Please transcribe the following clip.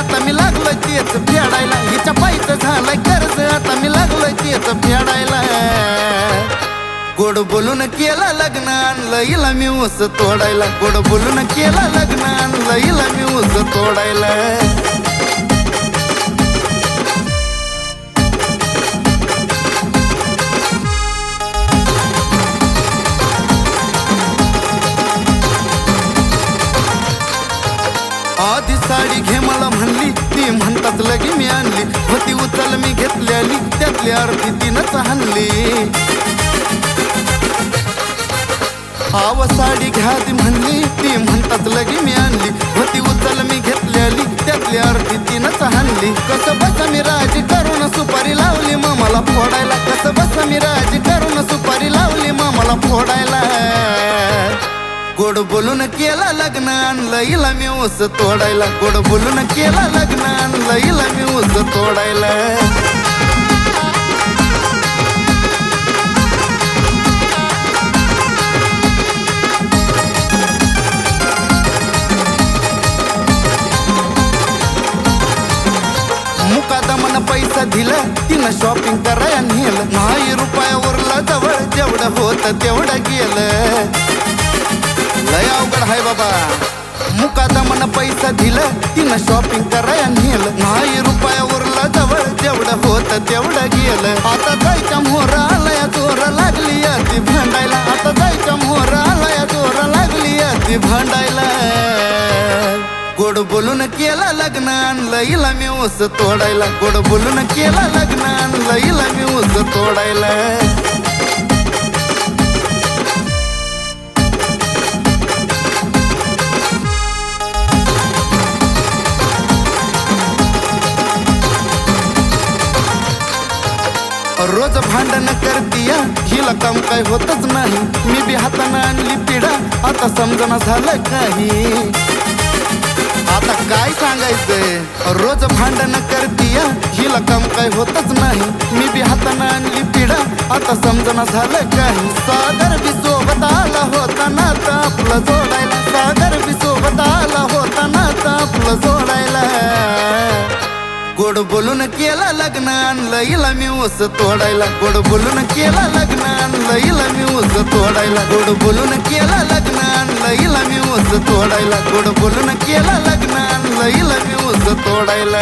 आता मी लागलोय तेच फेडायला. हिच्या पायीचं झालंय कर्ज. आता मी लागलोय तेच फेडायला. गोड बोलून केला लग्न आणलं हिला मी ऊस तोडायला. गोड बोलून केला लग्न आणलं हिला मी ऊस तोडायला. आधी साडी घे मला अर्धी तिनंच हल्ली आव साडी घ्या ती म्हणली ती म्हणतात लगी मी आणली. होती उचल मी घेतलेली त्यातली अर्धी तिनंच हल्ली कसं बस मी राजी करून सुपारी लावली मग मला फोडायला कसं बस मी राजी करून सुपारी लावली मग मला फोडायला. गोड बोलून केला लग्न आणलं हिला मी ऊस तोडायला. गोड बोलून केला लग्न आणलं हिला मी ऊस तोडायला. पैसा दिला तिनं शॉपिंग कराया नेलं. नाही रुपयावरला जवळ जेवढं होत तेवढं गेलं. लय अवघड हाय बाबा. मुकादमन पैसा दिला तिनं शॉपिंग कराया नेलं. नाही रुपयावरला जवळ जेवढं होत तेवढं गेलं. आता जायच्या मोहर आलाय जोर लागली ती भांडायला. आता जायच्या मोहर आलाय जोर लागली ती भांडायला. बोलून केला लग्न आणलं हिला मी ऊस तोडायला. गोड बोलून केला लग्न आणलं हिला मी ऊस तोडायला. रोज भांडण करतीया हिला काम काय होतच नाही. मी बी हातानं आणली पिढा आता समजना झालं काही. काय सांगायचंय रोज भांडण करतीया हिला काम काय होतच नाही. मी बी हातानं आणली पिढा, आता समजना झालं काही. सागर बी सोबत आला होता ना तर आपलं जोडायला. सागर बी सोबत आला होता ना तर आपलं जोडायला. गोड बोलून केला लग्न आणलं, हिला मी ऊस तोडायला. गोड बोलून केला लग्न आणलं, हिला मी ऊस तोडायला. गोड बोलून केला लग्न आणलं, हिला मी ऊस तोडायला. गोड बोलून केला लग्न आणलं हिला मी ऊस तोडायला